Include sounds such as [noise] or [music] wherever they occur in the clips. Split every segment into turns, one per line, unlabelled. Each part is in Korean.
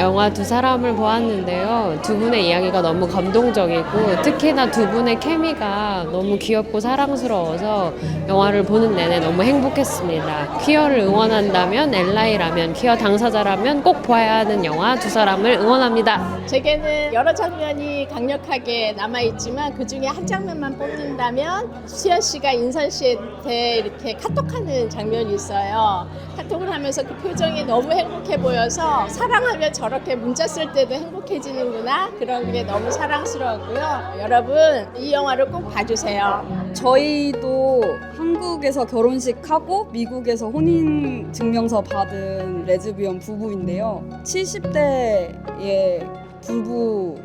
영화 두 사람을 보았는데요. 두 분의 이야기가 너무 감동적이고 특히나 두 분의 케미가 너무 귀엽고 사랑스러워서 영화를 보는 내내 너무 행복했습니다. 퀴어를 응원한다면 엘라이라면 퀴어 당사자라면 꼭 보아야 하는 영화 두 사람을 응원합니다.
제게는 여러 장면이 강력하게 남아있지만 그 중에 한 장면만 뽑는다면 수현 씨가 인선 씨한테 이렇게 카톡하는 장면이 있어요. 카톡을 하면서 그 표정이 너무 행복해 보여서 사랑하면 저렇게 문자 쓸 때도 행복해지는구나 그런 게 너무 사랑스러웠고요. 여러분 이 영화를 꼭 봐주세요.
저희도 한국에서 결혼식 하고 미국에서 혼인 증명서 받은 레즈비언 부부인데요. 70대의 부부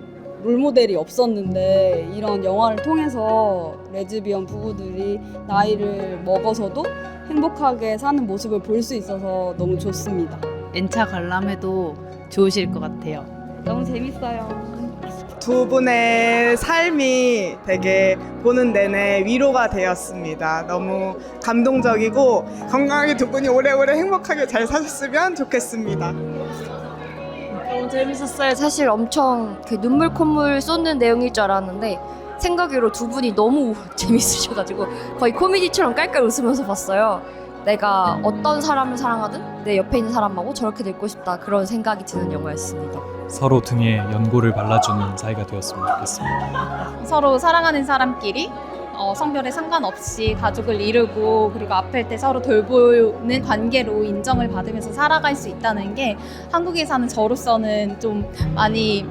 롤모델이 없었는데 이런 영화를 통해서 레즈비언 부부들이 나이를 먹어서도 행복하게 사는 모습을 볼 수 있어서 너무 좋습니다.
N차 관람해도 좋으실 것 같아요.
너무 재밌어요.
두 분의 삶이 되게 보는 내내 위로가 되었습니다. 너무 감동적이고 건강하게 두 분이 오래오래 행복하게 잘 사셨으면 좋겠습니다.
너무 재밌었어요. 사실 엄청 그 눈물 콧물 쏟는 내용일 줄 알았는데 생각외로 두 분이 너무 [laughs] 재밌으셔가지고 거의 코미디처럼 깔깔 웃으면서 봤어요. 내가 어떤 사람을 사랑하든 내 옆에 있는 사람하고 저렇게 됐고 싶다 그런 생각이 드는 영화였습니다.
서로 등에 연고를 발라주는 사이가 되었으면 좋겠습니다.
서로 사랑하는 사람끼리 어, 성별에 상관없이 가족을 이루고 그리고 아플 때 서로 돌보는 관계로 인정을 받으면서 살아갈 수 있다는 게 한국에 사는 저로서는 좀 많이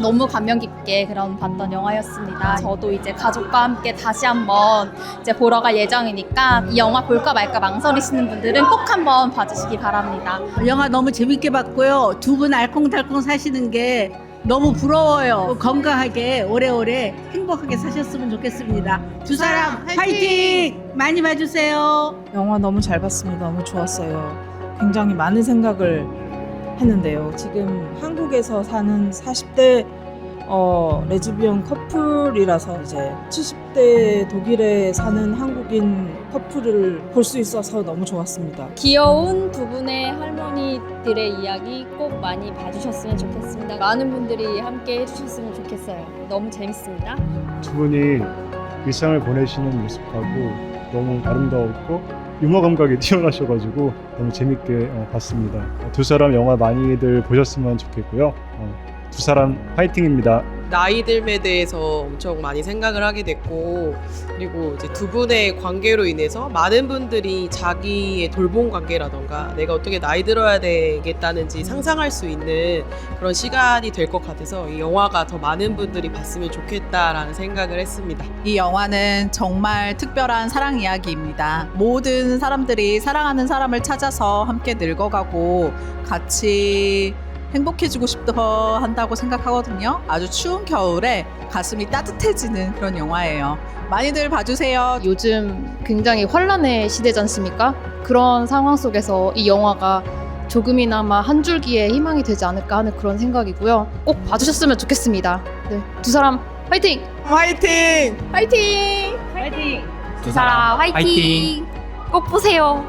너무 감명 깊게 그런 봤던 영화였습니다. 저도 이제 가족과 함께 다시 한번 이제 보러 갈 예정이니까 이 영화 볼까 말까 망설이시는 분들은 꼭 한번 봐주시기 바랍니다.
영화 너무 재밌게 봤고요. 두 분 알콩달콩 사시는 게 너무 부러워요. 건강하게 오래오래 행복하게 사셨으면 좋겠습니다. 두 사람 화이팅! 많이 봐주세요.
영화 너무 잘 봤습니다. 너무 좋았어요. 굉장히 많은 생각을 했는데요. 지금 한국에서 사는 40대 어, 레즈비언 커플이라서 이제 70대 독일에 사는 한국인 커플을 볼 수 있어서 너무 좋았습니다.
귀여운 두 분의 할머니들의 이야기 꼭 많이 봐주셨으면 좋겠습니다. 많은 분들이 함께 해주셨으면 좋겠어요. 너무 재밌습니다.
두 분이 일상을 보내시는 모습하고 너무 아름다웠고 유머 감각이 [laughs] 뛰어나셔가지고 너무 재밌게 어, 봤습니다. 어, 두 사람 영화 많이들 보셨으면 좋겠고요. 어, 두 사람 화이팅입니다.
나이 듦에 대해서 엄청 많이 생각을 하게 됐고 그리고 이제 두 분의 관계로 인해서 많은 분들이 자기의 돌봄 관계라던가 내가 어떻게 나이 들어야 되겠다는지 상상할 수 있는 그런 시간이 될 것 같아서 이 영화가 더 많은 분들이 봤으면 좋겠다라는 생각을 했습니다.
이 영화는 정말 특별한 사랑 이야기입니다. 모든 사람들이 사랑하는 사람을 찾아서 함께 늙어가고 같이 행복해지고 싶어 한다고 생각하거든요. 아주 추운 겨울에 가슴이 따뜻해지는 그런 영화예요. 많이들 봐주세요.
요즘 굉장히 환란의 시대지 않습니까? 그런 상황 속에서 이 영화가 조금이나마 한 줄기의 희망이 되지 않을까 하는 그런 생각이고요. 꼭 봐주셨으면 좋겠습니다. 네, 두 사람 화이팅!
화이팅!
화이팅!
화이팅! 두 사람 화이팅! 꼭 보세요.